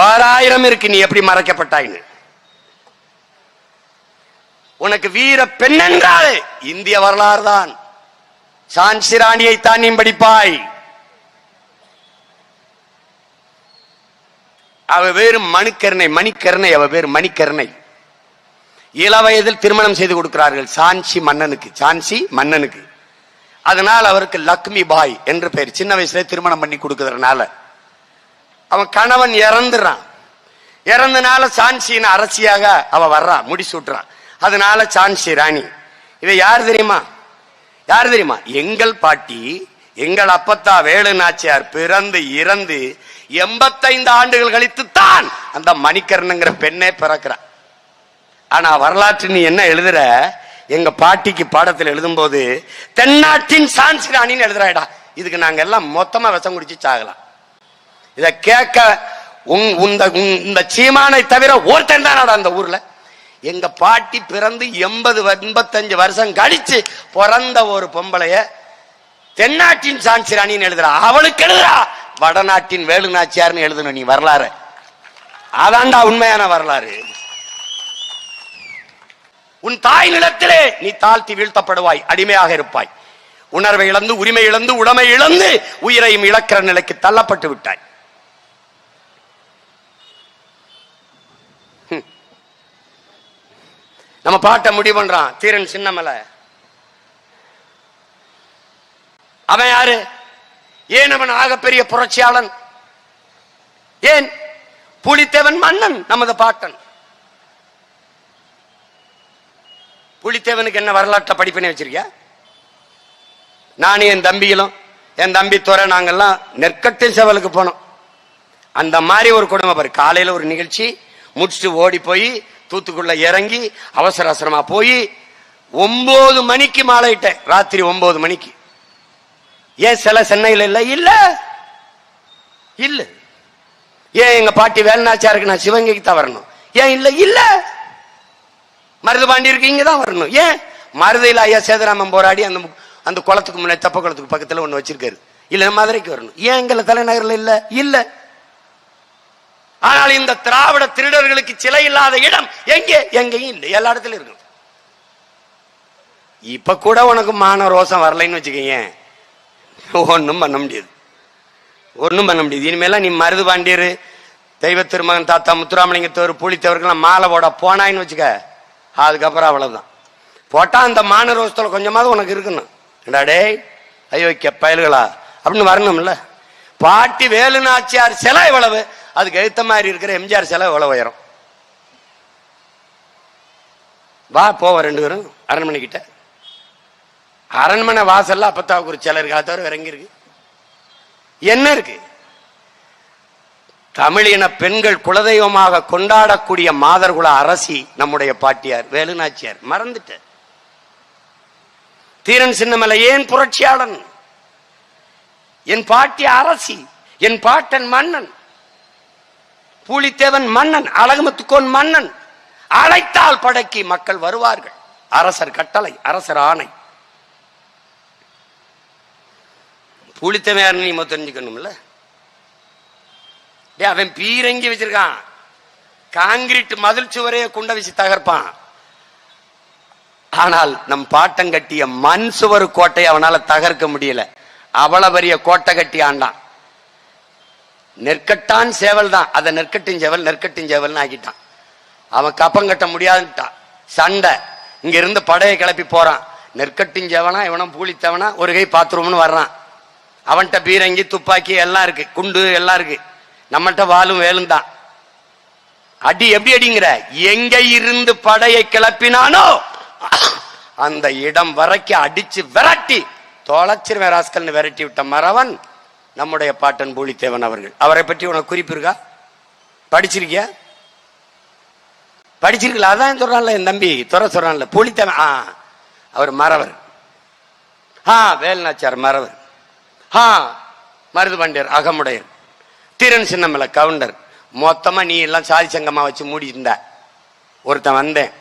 ஓராயிரம் இருக்கு நீ எப்படி மறைக்கப்பட்டாயின்னு உனக்கு வீர பெண் என்றால் இந்திய வரலாறு தான் சான்சி ராணியை தான் நீ படிப்பாய். அவ வேறு மணிக்கருணை மணிக்கருணை அவ பேர் மணிக்கருணை. இளவயதில் திருமணம் செய்து கொடுக்கிறார்கள்? சாஞ்சி மன்னனுக்கு சான்சி மன்னனுக்கு. அதனால் அவருக்கு லக்ஷ்மி பாய் என்று பெயர் சின்ன வயசுல திருமணம் பண்ணி கொடுக்கறதுனால. அவன் கணவன் இறந்துறான். இறந்தனால சான்சியின் அரசியாக அவ வர்றா முடிசூட்டுறான். அதனால சான்சி ராணி. இவ யார் தெரியுமா? யார் தெரியுமா? எங்கள் பாட்டி எங்கள் அப்பத்தா வேலு நாச்சியார் பிறந்து இறந்து எண்பத்தைந்து ஆண்டுகள் கழித்து தான் அந்த மணிக்கர்ணங்கிற பெண்ணே பிறக்கிறான் ஆனா வரலாற்று நீ என்ன எழுதுற? எங்க பாட்டிக்கு பாடத்தில் எழுதும்போது தென்னாட்டின் சான்சி ராணின்னு எழுதுறாடா இதுக்கு நாங்க எல்லாம் மொத்தமா விஷம் குடிச்சு சாகலாம். இத கேட்க உங் இந்த இந்த சீமானை தவிர ஒருத்தன் தான் அந்த ஊர்ல. எங்க பாட்டி பிறந்து எண்பது எண்பத்தஞ்சு வருஷம் கழிச்சு பிறந்த ஒரு பொம்பளைய தென்னாட்டின் சாஞ்சி ராணின்னு எழுதுறா. அவளுக்கு எழுதுறா. வடநாட்டின் வேலு நாச்சியார்னு எழுதணும் நீ வரலாறு. அதான்டா உண்மையான வரலாறு. உன் தாய் நிலத்திலே நீ தாழ்த்தி வீழ்த்தப்படுவாய் அடிமையாக இருப்பாய். உணர்வை இழந்து உரிமை இழந்து உடமை இழந்து உயிரையும் இழக்கிற நிலைக்கு தள்ளப்பட்டு விட்டாய். நம்ம பாட்டை முடிவு பண்றான். தீரன் சின்னமலை. அவன் யாரு? ஏன் அவன் ஆகப்பெரிய புரட்சியாளன்? ஏன்? புலித்தேவன் மன்னன் நமது பாட்டன். புலித்தேவனுக்கு என்ன வரலாற்றை படிப்பினை வச்சிருக்கியா? நானும் என் தம்பிகளும் என் தம்பி துறை நாங்கெல்லாம் நெற்கட்டு செவலுக்கு போனோம். அந்த மாதிரி ஒரு குடும்பம் பாரு. காலையில ஒரு நிகழ்ச்சி முடிச்சுட்டு ஓடி போய் தூத்துக்குள்ள இறங்கி அவசர அவசரமா போய் ஒன்பது மணிக்கு மாலையிட்டேன். ராத்திரி ஒன்பது மணிக்கு. ஏன் சில சென்னையில் இல்ல? இல்ல. இல்ல. ஏன் எங்க பாட்டி வேலுநாச்சியாருக்கு நான் சிவகங்கைக்கு தான் வரணும்? ஏன் இல்ல? இல்ல. மருது இருக்கு இங்க தான் வரணும். ஏன்? மருதையில் ஐயா சேதராமன் போராடி அந்த அந்த குளத்துக்கு முன்னாடி தப்ப குளத்துக்கு பக்கத்துல ஒன்று வச்சிருக்காரு. இல்லை மதுரைக்கு வரணும். ஏன் எங்களை தலைநகர்ல இல்ல? இல்ல. ஆனால் இந்த திராவிட திருடர்களுக்கு சிலை இல்லாத இடம் எங்கே? எங்கேயும் இல்லை. எல்லா இடத்துலயும் இருக்கும் இப்ப கூட உனக்கு மான ரோசம் வரலைன்னு வச்சுக்கோங்க ஒன்றும் பண்ண முடியாது. ஒன்றும் பண்ண முடியாது. இனிமேலாம் நீ மருது பாண்டியர் தெய்வ திருமகன் தாத்தா முத்துராமலிங்கத்தவர் புலித்தவர்கள்லாம் மாலை போட போனாயின்னு வச்சுக்க அதுக்கப்புறம் அவ்வளவுதான். போட்டா அந்த மான ரோசத்துல கொஞ்சமாவது உனக்கு இருக்கணும். என்னடா டேய் அயோக்கிய பயல்களா? அப்படின்னு வரணும்ல. பாட்டி வேலு நாச்சியார் சிலை எவ்வளவு அதுக்கு எழுத்த மாதிரி இருக்கிற எம்ஜிஆர் சிலை எவ்வளவு உயரம்? வா போவோம் ரெண்டு பேரும் அரண்மனை கிட்ட. அரண்மனை வாசல்ல அப்பத்தாவுக்கு ஒரு சிலை இருக்கு? அதை தவிர வேற எங்க இருக்கு? என்ன இருக்கு? தமிழின பெண்கள் குலதெய்வமாக கொண்டாடக்கூடிய மாதர்குல அரசி நம்முடைய பாட்டியார் வேலுநாச்சியார். மறந்துட்ட தீரன் சின்னமலை ஏன் புரட்சியாளன்? என் பாட்டி அரசி என் பாட்டன் மன்னன். பூலித்தேவன் மன்னன் அழகுமுத்துக்கோன் மன்னன். அழைத்தால் படைக்கு மக்கள் வருவார்கள். அரசர் கட்டளை அரசர் ஆணை. பூலித்தேவன் நீ தெரிஞ்சுக்கணும்ல? டேய், அவன் பீரங்கி வச்சிருக்கான். காங்கிரீட் மதில் சுவரையே குண்ட வச்சு தகர்ப்பான். ஆனால் நம் பாட்டம் கட்டிய மண் சுவர் கோட்டை அவனால தகர்க்க முடியல. அவ்வளவு பெரிய கோட்டை கட்டி ஆண்டான். நெற்கட்டான் சேவல் தான் அதை நெற்கட்டின் சேவல் நெற்கட்டின் சேவல்னு ஆக்கிட்டான். அவன் கப்பம் கட்ட முடியாதுன்ட்டான் சண்டை. இங்க இருந்து படையை கிளப்பி போறான். நெற்கட்டின் சேவனா இவனும் பூலித்தவனா ஒரு கை பாத்ரூம்னு வர்றான். அவன்கிட்ட பீரங்கி துப்பாக்கி எல்லாம் இருக்கு. குண்டு எல்லாம் இருக்கு. நம்மகிட்ட வாலும் வேலும் தான். அடி எப்படி அடிங்கிற? எங்க இருந்து படையை கிளப்பினானோ அந்த இடம் வரைக்கும் அடிச்சு விரட்டி தொலைச்சிருவேன் ராஸ்கல்னு விரட்டி விட்ட மறவன் நம்முடைய பாட்டன் பூலித்தேவன் அவர்கள். அவரை பற்றி உனக்கு குறிப்பு இருக்கா? படிச்சிருக்கியா? படிச்சிருக்கல அதான் சொல்றான்ல என் தம்பி. துறை சொல்றான்ல பூலித்தேவன். ஆ அவர் மறவர். ஆ வேல்நாச்சார் மறவர். ஆ மருது பாண்டியர் அகமுடையர். திருன் சின்னமலை கவுண்டர். மொத்தமாக நீ எல்லாம் சாதி சங்கமாக வச்சு மூடியிருந்த ஒருத்தன் வந்தேன்.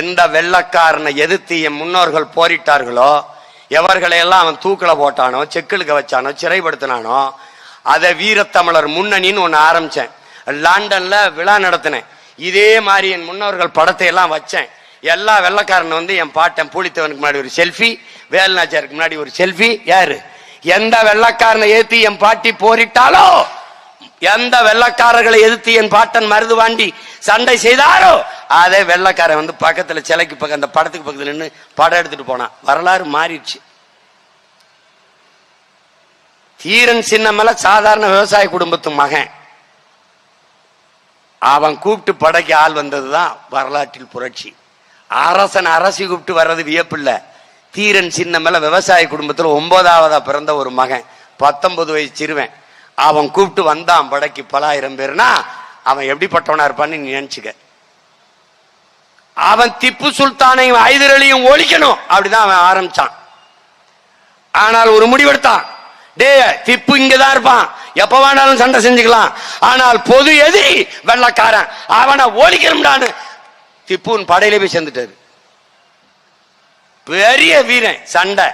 எந்த வெள்ளக்காரனை எதிர்த்து என் முன்னோர்கள் போரிட்டார்களோ எவர்களையெல்லாம் அவன் தூக்கில் போட்டானோ செக்கிலுக்கு வச்சானோ சிறைப்படுத்தினானோ அதை வீரத்தமிழர் முன்னணின்னு ஒன்று ஆரம்பித்தேன் லண்டனில் விழா நடத்தினேன். இதே மாதிரி என் முன்னோர்கள் படத்தை எல்லாம் வச்சேன். எல்லா வெள்ளக்காரன் வந்து என் பாட்டன் பூலித்தவனுக்கு முன்னாடி ஒரு செல்ஃபி வேலுநாச்சியாருக்கு முன்னாடி ஒரு செல்ஃபி. யாரு? எந்த வெள்ளக்காரனை ஏற்றி என் பாட்டி போரிட்டாலோ எந்த வெள்ளக்காரர்களை எதிர்த்து என் பாட்டன் மருதுவாண்டி சண்டை செய்தாரோ? அதே வெள்ளக்காரன் வந்து பக்கத்துல சிலைக்கு பக்கம் அந்த படத்துக்கு பக்கத்துல நின்று படம் எடுத்துட்டு போனான். வரலாறு மாறிடுச்சு. தீரன் சின்னமல சாதாரண விவசாய குடும்பத்து மகன். அவன் கூப்பிட்டு படைக்கு ஆள் வந்ததுதான் வரலாற்றில் புரட்சி. அரசன் அரசி கூப்பிட்டு வர்றது வியப்பில்ல தீரன் சின்னமல விவசாய குடும்பத்துல ஒன்பதாவதா பிறந்த ஒரு மகன். பத்தொன்பது வயசு சிறுவன். அவன் கூப்பிட்டு வந்தான் படைக்கு பலாயிரம் பேர்னா அவன் எப்படிப்பட்டவனா இருப்பான்னு நீ நினைச்சுக்க. அவன் திப்பு சுல்தானையும் ஐதரளியும் ஒழிக்கணும். அப்படிதான் அவன் ஆரம்பிச்சான். ஆனால் ஒரு முடிவெடுத்தான். டே திப்பு இங்கதான் இருப்பான். எப்ப வேணாலும் சண்டை செஞ்சுக்கலாம். ஆனால் பொது எதிரி வெள்ளக்காரன். அவனை ஓடிக்கணும்டான்னு திப்புன் படையில போய் சேர்ந்துட்டாரு. பெரிய வீரன் சண்டை.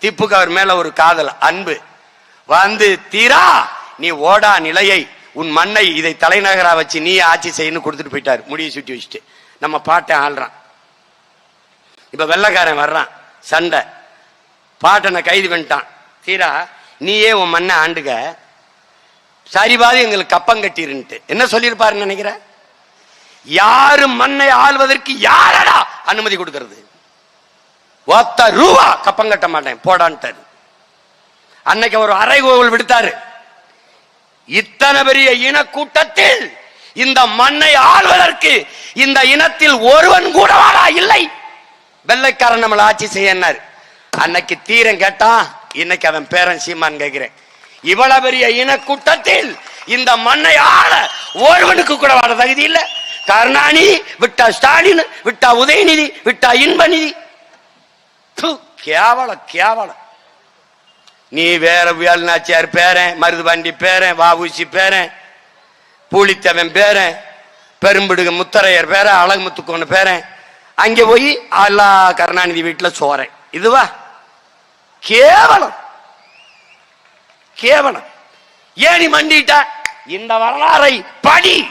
திப்புக்கு அவர் மேல ஒரு காதல் அன்பு. வந்து தீரா நீ ஓடா நிலையை. உன் மண்ணை இதை தலைநகரா வச்சு நீ ஆட்சி செய்யணும் கொடுத்துட்டு போயிட்டாரு. முடியை சுட்டி வச்சுட்டு. நம்ம பாட்டை ஆள்றான். இப்ப வெள்ளக்காரன் வர்றான். சண்டை. பாட்டனை கைது பண்ணிட்டான். தீரா நீயே உன் மண்ணை ஆண்டுக. சரிபாதி எங்களுக்கு கப்பம் கட்டிருன்ட்டு. என்ன சொல்லியிருப்பாருன்னு நினைக்கிற? யாரும் மண்ணை ஆள்வதற்கு யாரடா அனுமதி கொடுக்கறது? ஒத்த ரூபா கப்பம் கட்ட மாட்டேன். போடான்ட்டாரு. அன்னைக்கு ஒரு அறைகோவல் விடுத்தாரு. இத்தனை பெரிய இனக்கூட்டத்தில் இந்த மண்ணை ஆள்வதற்கு இந்த இனத்தில் ஒருவன் கூட வாடா இல்லை. வெள்ளைக்காரன் நம்மளை ஆட்சி செய்யனார் அன்னைக்கு தீரம் கேட்டான் இன்னைக்கு அவன் பேரன் சீமான் கேட்கிறேன். இவ்வளவு பெரிய இனக்கூட்டத்தில் இந்த மண்ணை ஆள ஒருவனுக்கு கூட வாட தகுதி இல்ல. கருணாநிதி விட்டா ஸ்டாலின் விட்டா உதயநிதி விட்டா இன்பநிதி. கேவலம் கேவலம். நீ வேற வேலுநாச்சியார் பேரன் மருதுபாண்டி பேரன் வாவூசி பேரன் பூலித்தவன் பேரன் பெரும்பிடுக முத்தரையர் பேரன் அழகுமுத்துக்கோன்னு பேரன். அங்க போய் அல்லா கருணாநிதி வீட்டுல சோறேன். இதுவா? கேவலம். கேவலம். ஏனி மண்டிட்ட? இந்த வரலாறை படி.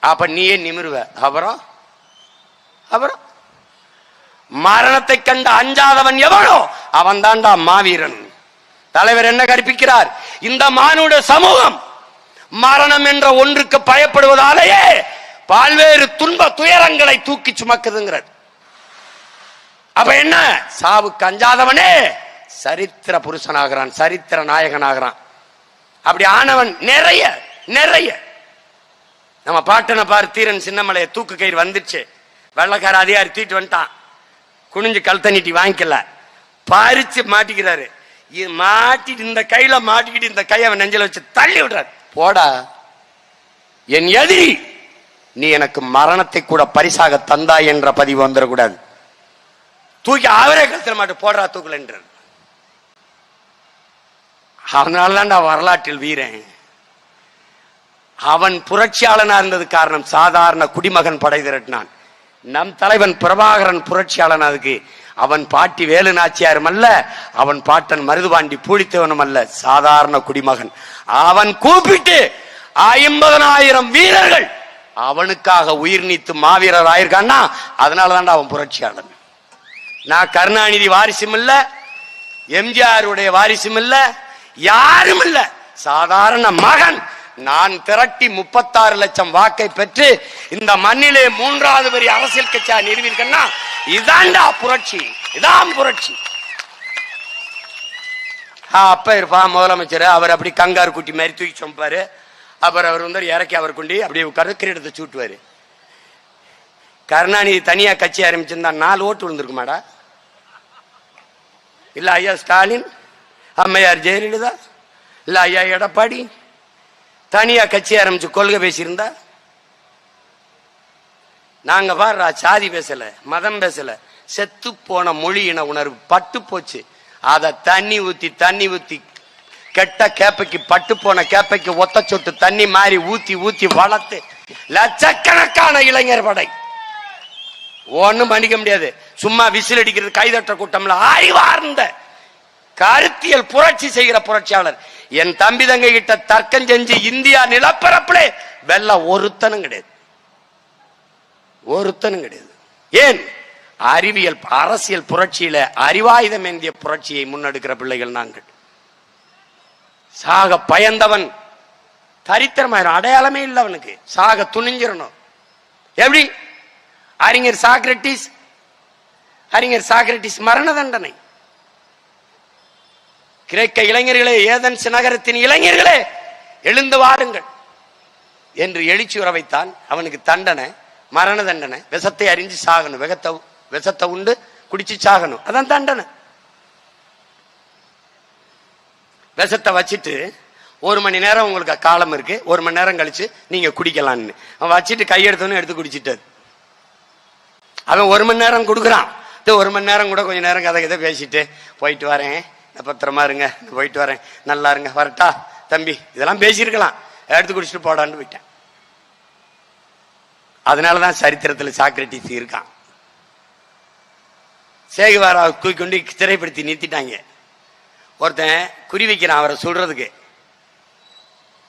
அப்ப நீயே நிமிருவ. அப்புறம்? அப்புறம்? மரணத்தை கண்ட அஞ்சாதவன் எவனோ அவன் தாண்டா மாவீரன். தலைவர் என்ன கற்பிக்கிறார்? இந்த மானுட சமூகம் மரணம் என்ற ஒன்றுக்கு பயப்படுவதாலேயே பல்வேறு துன்ப துயரங்களை தூக்கி சுமக்குதுங்கிறார் அப்ப என்ன? சாவுக்கு அஞ்சாதவனே சரித்திர புருஷனாகிறான் சரித்திர நாயகனாகிறான். அப்படி ஆனவன் நிறைய நிறைய. நம்ம பாட்டனை பார் தீரன் சின்னமலைய தூக்கு கயிறு வந்துச்சு வெள்ளக்கார அதிகாரி தூக்கிட்டு வந்துட்டான். குனிஞ்சு கழுத்தண்ணிட்டி வாங்கிக்கல. பறிச்சு மாட்டிக்கிறாரு. இது மாட்டிட்டு இந்த கையில மாட்டிக்கிட்டு இந்த கையை அவன் நெஞ்சில வச்சு தள்ளி விடுறாரு. போடா. என் எதிரி நீ எனக்கு மரணத்தை கூட பரிசாக தந்தா என்ற பதிவு வந்துடக்கூடாது. தூக்கி அவரே கழுத்துல மாட்டு போடுறா தூக்கல தான் நான் வரலாற்றில் வீரன். அவன் புரட்சியாளனா இருந்தது காரணம் சாதாரண குடிமகன் படை திரட்டினான் நம் தலைவன் பிரபாகரன் புரட்சியாளன் அதுக்கு. அவன் பாட்டி வேலு நாச்சியாரும் அல்ல அவன் பாட்டன் மருதுபாண்டி பூழித்தவனும் அல்ல சாதாரண குடிமகன். அவன் கூப்பிட்டு ஐம்பதனாயிரம் வீரர்கள் அவனுக்காக உயிர் நீத்து மாவீரர் ஆயிருக்கான்னா அதனாலதான்டா அவன் புரட்சியாளன். நான் கருணாநிதி வாரிசும் இல்ல எம்ஜிஆருடைய வாரிசும் இல்ல யாரும் இல்ல. சாதாரண மகன் நான் திரட்டி முப்பத்தாறு லட்சம் வாக்கை பெற்று இந்த மண்ணிலே மூன்றாவது பெரிய அரசியல் கட்சியா நிறுவிருக்கேன்னா இதான்டா புரட்சி. இதான் புரட்சி. அப்ப இருப்பா முதலமைச்சர். அவர் அப்படி கங்காரு குட்டி மாதிரி தூக்கி சொம்பாரு. அப்புறம் அவர் வந்து இறக்கி அவர் கொண்டு அப்படியே உட்கார்ந்து கிரீடத்தை சூட்டுவாரு. கருணாநிதி தனியா கட்சி ஆரம்பிச்சிருந்தா நாலு ஓட்டு விழுந்திருக்குமாடா? இல்ல ஐயா ஸ்டாலின் அம்மையார் ஜெயலலிதா இல்ல ஐயா எடப்பாடி தனியா கட்சி ஆரம்பிச்சு கொள்கை பேசியிருந்தா? நாங்க பாடுறா சாதி பேசல மதம் பேசல. செத்து போன மொழி இன உணர்வு பட்டு போச்சு. அத தண்ணி ஊத்தி தண்ணி ஊத்தி கெட்ட கேப்பைக்கு பட்டு போன கேப்பைக்கு ஒத்த சொட்டு தண்ணி மாறி ஊத்தி ஊத்தி வளர்த்து லட்சக்கணக்கான இளைஞர் படை. ஒண்ணும் பண்ணிக்க முடியாது. சும்மா விசில் அடிக்கிறது கைதட்ட கூட்டம்ல அறிவார்ந்த கருத்தியல் புரட்சி செய்கிற புரட்சியாளர். என் தம்பி தங்க கிட்ட தர்க்கம் செஞ்சு இந்தியா நிலப்பரப்புல வெள்ள ஒருத்தனும் கிடையாது. ஒருத்தனும் கிடையாது. ஏன்? அறிவியல் அரசியல் புரட்சியில அறிவாயுதம் ஏந்திய புரட்சியை முன்னெடுக்கிற பிள்ளைகள் நாங்கள். சாக பயந்தவன் தரித்திரமாயிரும் அடையாளமே இல்லை அவனுக்கு. சாக துணிஞ்சிடணும் எப்படி? அறிஞர் சாக்ரட்டிஸ் அறிஞர் சாக்ரட்டிஸ் மரண தண்டனை. கிரேக்க இளைஞர்களே ஏதன்ஸ் நகரத்தின் இளைஞர்களே எழுந்து வாருங்கள். என்று எழுச்சி உற வைத்தான். அவனுக்கு தண்டனை மரண தண்டனை விஷத்தை அறிஞ்சு சாகணும். விகத்தை விஷத்தை உண்டு குடிச்சு சாகணும். அதான் தண்டனை. விஷத்தை வச்சுட்டு ஒரு மணி நேரம் உங்களுக்கு காலம் இருக்கு. ஒரு மணி நேரம் கழிச்சு நீங்க குடிக்கலாம்னு. அவன் வச்சுட்டு கையெடுத்தோன்னு எடுத்து குடிச்சிட்டாரு. அவன் ஒரு மணி நேரம் கொடுக்குறான். இது ஒரு மணி நேரம் கூட கொஞ்ச நேரம் கதை கதை பேசிட்டு போயிட்டு வரேன். நான் பத்திரமா இருங்க. நான் போயிட்டு வரேன். நல்லா இருங்க. வரட்டா? தம்பி இதெல்லாம் பேசியிருக்கலாம். எடுத்து குடிச்சிட்டு போடான்னு போயிட்டேன் அதனாலதான் சரித்திரத்தில் சாக்ரட்டிஸ் இருக்கான். சேகுவாரா தூக்கி கொண்டு சிறைப்படுத்தி நிறுத்திட்டாங்க. ஒருத்தன் குறி வைக்கிறான் அவரை சொல்றதுக்கு.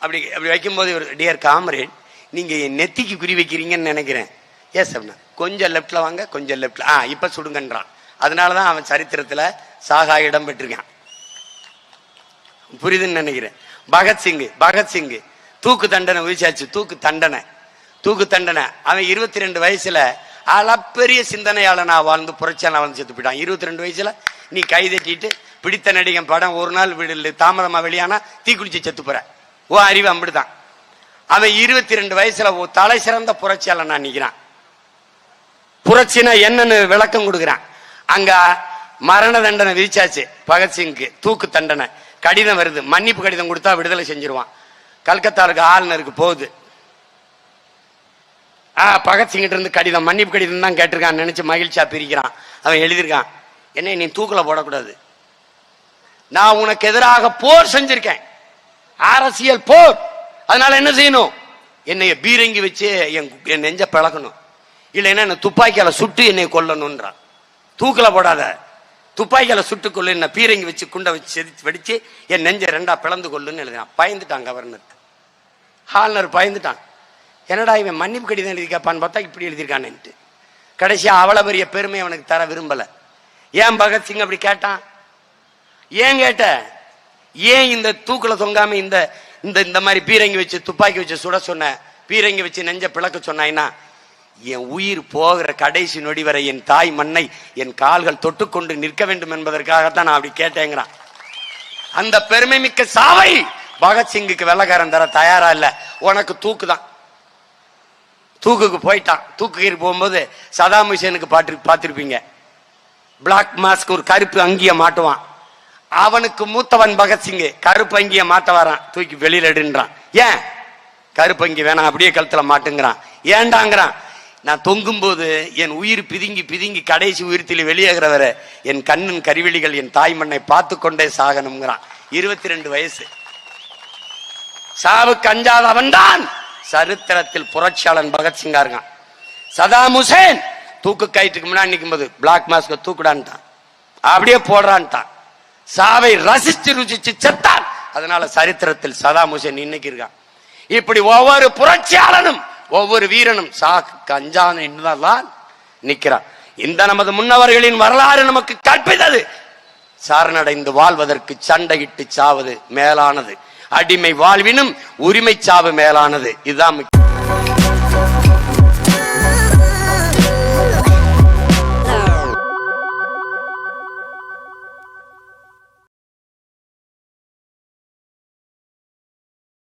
அப்படி அப்படி வைக்கும்போது இவர் டியர் காமரேட் நீங்க என் நெத்திக்கு குறி வைக்கிறீங்கன்னு நினைக்கிறேன். ஏ அப்படின்னா கொஞ்சம் லெஃப்ட்ல வாங்க கொஞ்சம் லெஃப்ட்ல ஆ இப்போ சுடுங்கன்றான். அதனால தான் அவன் சரித்திரத்தில் சாகா இடம் பெற்றிருக்கான். புரியுதுன்னு நினைக்கிறேன். பகத்சிங்கு பகத்சிங்கு தூக்கு தண்டனை விதிச்சாச்சு தூக்கு தண்டனை. தூக்கு தண்டனை. அவன் இருபத்தி ரெண்டு வயசுல அளப்பெரிய சிந்தனையாளனா வாழ்ந்து புரட்சியாளன் வாழ்ந்து செத்து போயிட்டான். இருபத்தி ரெண்டு வயசுல நீ கைதட்டிட்டு பிடித்த நடிகன் படம் ஒரு நாள் விடல தாமதமா வெளியானா தீக்குளிச்சு செத்து போற ஓ அறிவு அம்பிடுதான். அவன் இருபத்தி ரெண்டு வயசுல ஓ தலை சிறந்த புரட்சியாளனா நிக்கிறான். புரட்சினா என்னன்னு விளக்கம் கொடுக்குறான். அங்க மரண தண்டனை விதிச்சாச்சு. பகத்சிங்க்கு தூக்கு தண்டனை. கடிதம் வருது. மன்னிப்பு கடிதம் கொடுத்தா விடுதலை செஞ்சிருவான். கல்கத்தாவுக்கு ஆளுநருக்கு போகுது. ஆ பகத்சிங்கிட்ட இருந்து கடிதம் மன்னிப்பு கடிதம் தான் கேட்டிருக்கான் நினைச்சு மகிழ்ச்சியா பிரிக்கிறான். அவன் எழுதியிருக்கான். என்ன நீ தூக்கில் போடக்கூடாது. நான் உனக்கு எதிராக போர் செஞ்சிருக்கேன். அரசியல் போர். அதனால என்ன செய்யணும்? என்னைய பீரங்கி வச்சு என் நெஞ்ச பழகணும் இல்லைன்னா என்ன துப்பாக்கியால சுட்டு என்னை கொல்லணும்ன்றான். தூக்கில் போடாத. துப்பாக்கியில் சுட்டு கொள்ளு என்ன பீரங்கி வச்சு குண்டை வச்சு செதுச்சு வெடிச்சு என் நெஞ்சை ரெண்டா பிளந்து கொள்ளுன்னு எழுதினான். பயந்துட்டான் கவர்னர் ஆளுநர் பயந்துட்டான். என்னடா இவன் மன்னிப்பு கடிதம் எழுதி கேட்பான்னு பார்த்தா இப்படி எழுதியிருக்கான்னுட்டு. கடைசியாக அவ்வளோ பெரிய பெருமை அவனுக்கு தர விரும்பல. ஏன் பகத்சிங் அப்படி கேட்டான்? ஏன் கேட்ட? ஏன் இந்த தூக்கில் தொங்காம இந்த இந்த இந்த மாதிரி பீரங்கி வச்சு துப்பாக்கி வச்சு சுட சொன்ன பீரங்கி வச்சு நெஞ்ச பிளக்க சொன்னாய்னா என் உயிர் போகிற கடைசி நொடி வரை என் தாய் மண்ணை என் கால்கள் தொட்டுக்கொண்டு நிற்க வேண்டும் என்பதற்காகத்தான் நான் அப்படி கேட்டேங்கிறான். அந்த பெருமை மிக்க சாவை பகத்சிங்குக்கு வெள்ளக்காரன் தர தயாரா இல்ல. உனக்கு தூக்கு தான் தூக்குக்கு போயிட்டான். தூக்குக்கு போகும்போது சதாம் ஹுசேனுக்கு பாட்டு பார்த்துருப்பீங்க. பிளாக் மாஸ்க் ஒரு கருப்பு அங்கியை மாட்டுவான். அவனுக்கு மூத்தவன் பகத்சிங்கு கருப்பு அங்கியை மாட்ட வரான். தூக்கி வெளியில எடுன்றான். ஏன்? கருப்பு அங்கி வேணாம். அப்படியே கழுத்துல மாட்டுங்கிறான். ஏண்டாங்கிறான்? நான் தொங்கும் போது என் உயிர் பிதுங்கி பிதுங்கி கடைசி உயிர்த்தில் வெளியேகிறவரை என் கண்ணின் கருவிழிகள் என் தாய் மண்ணை பார்த்து கொண்டே சாகணுங்கிறான் இருபத்தி ரெண்டு வயசு. சாவுக்கு அஞ்சாத அவன்தான். சரித்திரத்தில் புரட்சியாளன் பகத்சிங்கா இருக்கான். சதாம் ஹுசேன் தூக்கு கயிற்றுக்கு முன்னாடி நிற்கும் போது பிளாக் மாஸ்க தூக்குடான்ட்டான். அப்படியே போடுறான்ட்டான். சாவை ரசிச்சு ருசிச்சு செத்தான். அதனால சரித்திரத்தில் சதாம் ஹுசேன் இன்னைக்கு இருக்கான். இப்படி ஒவ்வொரு புரட்சியாளனும் ஒவ்வொரு வீரனும் சாக்கு அஞ்சான என்றுதான் நிக்கிறான். இந்த நமது முன்னவர்களின் வரலாறு நமக்கு கற்பித்தது. சரணடைந்து வாழ்வதற்கு சண்டையிட்டு சாவது மேலானது. அடிமை வாழ்வினும் உரிமை சாவு மேலானது. இதுதான் முக்கியம்